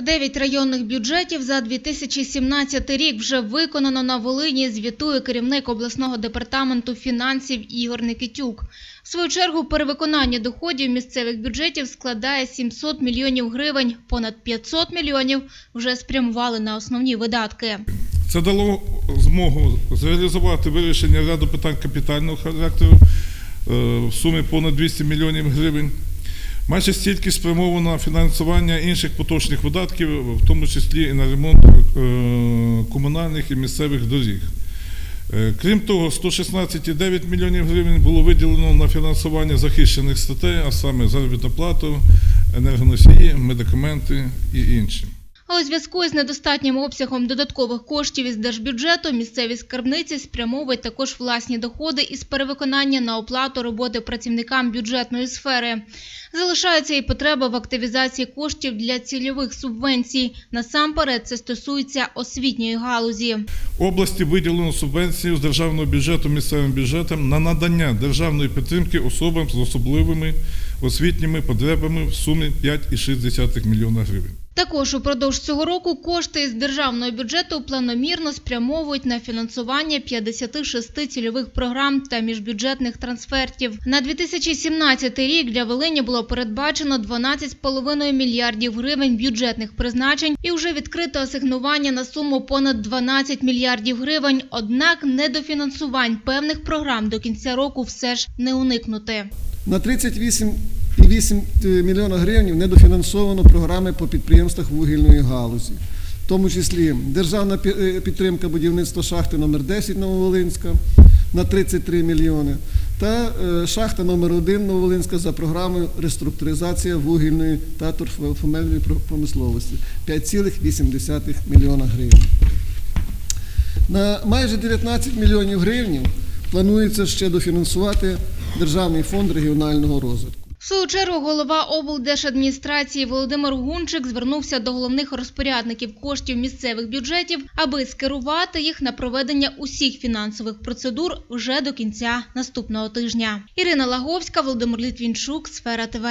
Дев'ять районних бюджетів за 2017 рік вже виконано на Волині, звітує керівник обласного департаменту фінансів Ігор Никитюк. В свою чергу перевиконання доходів місцевих бюджетів складає 700 мільйонів гривень. Понад 500 мільйонів вже спрямували на основні видатки. Це дало змогу зреалізувати вирішення ряду питань капітального характеру е, в сумі понад 200 мільйонів гривень. Майже стільки спрямовано на фінансування інших поточних видатків, в тому числі і на ремонт е, комунальних і місцевих доріг. Е, Крім того, 116,9 мільйонів гривень було виділено на фінансування захищених статей, а саме заробітну плату, енергоносії, медикаменти і інші. А у зв'язку із недостатнім обсягом додаткових коштів із держбюджету місцеві скарбниці спрямовують також власні доходи із перевиконання на оплату роботи працівникам бюджетної сфери. Залишається і потреба в активізації коштів для цільових субвенцій. Насамперед це стосується освітньої галузі. Області виділено субвенцію з державного бюджету місцевим бюджетам на надання державної підтримки особам з особливими освітніми потребами в сумі 5,6 мільйона гривень. Також упродовж цього року кошти з державного бюджету планомірно спрямовують на фінансування 56 цільових програм та міжбюджетних трансфертів. На 2017 рік для Волині було передбачено 12,5 мільярдів гривень бюджетних призначень і вже відкрито асигнування на суму понад 12 мільярдів гривень. Однак недофінансувань певних програм до кінця року все ж не уникнути. На 38,8 мільйона гривень недофінансовано програми по підприємствах вугільної галузі, в тому числі державна е, підтримка будівництва шахти номер 10 Нововолинська на 33 мільйони та е, шахта номер 1 Нововолинська за програмою реструктуризація вугільної та торфомельної промисловості 5,8 мільйона гривень. На майже 19 мільйонів гривень планується ще дофінансувати Державний фонд регіонального розвитку. Свою чергу голова облдержадміністрації Володимир Гунчик звернувся до головних розпорядників коштів місцевих бюджетів, аби скерувати їх на проведення усіх фінансових процедур вже до кінця наступного тижня. Ірина Лаговська, Володимир Літвінчук, Сфера ТВ.